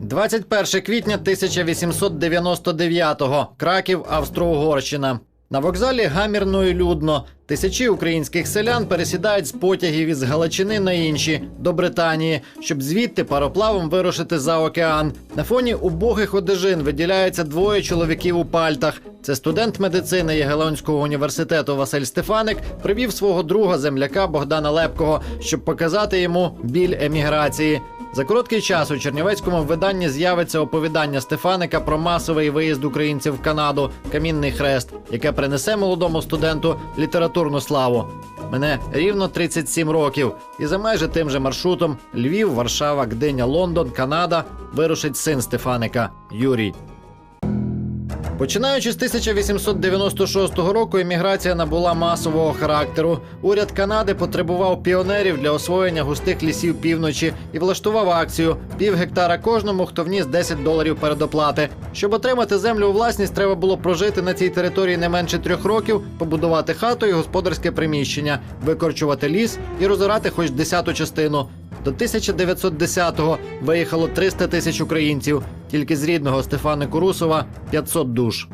21 квітня 1899-го. Краків, Австро-Угорщина. На вокзалі гамірно і людно. Тисячі українських селян пересідають з потягів із Галичини на інші до Британії, щоб звідти пароплавом вирушити за океан. На фоні убогих одежин виділяється двоє чоловіків у пальтах. Це студент медицини Ягелонського університету Василь Стефаник привів свого друга земляка Богдана Лепкого, щоб показати йому біль еміграції. За короткий час у чернівецькому виданні з'явиться оповідання Стефаника про масовий виїзд українців в Канаду Камінний хрест, яке принесе молодому студенту літературну славу. Мене рівно 37 років, і за майже тим же маршрутом Львів, Варшава, Гдиня, Лондон, Канада вирушить син Стефаника Юрій. Починаючи з 1896 року, еміграція набула масового характеру. Уряд Канади потребував піонерів для освоєння густих лісів півночі і влаштував акцію пів гектара кожному, хто вніс 10 доларів передоплати. Щоб отримати землю у власність, треба було прожити на цій території не менше трьох років, побудувати хату і господарське приміщення, викорчувати ліс і розорати хоч десяту частину. До 1910-го виїхало 300 тисяч українців. Тільки з рідного Стефани Курусова 500 душ.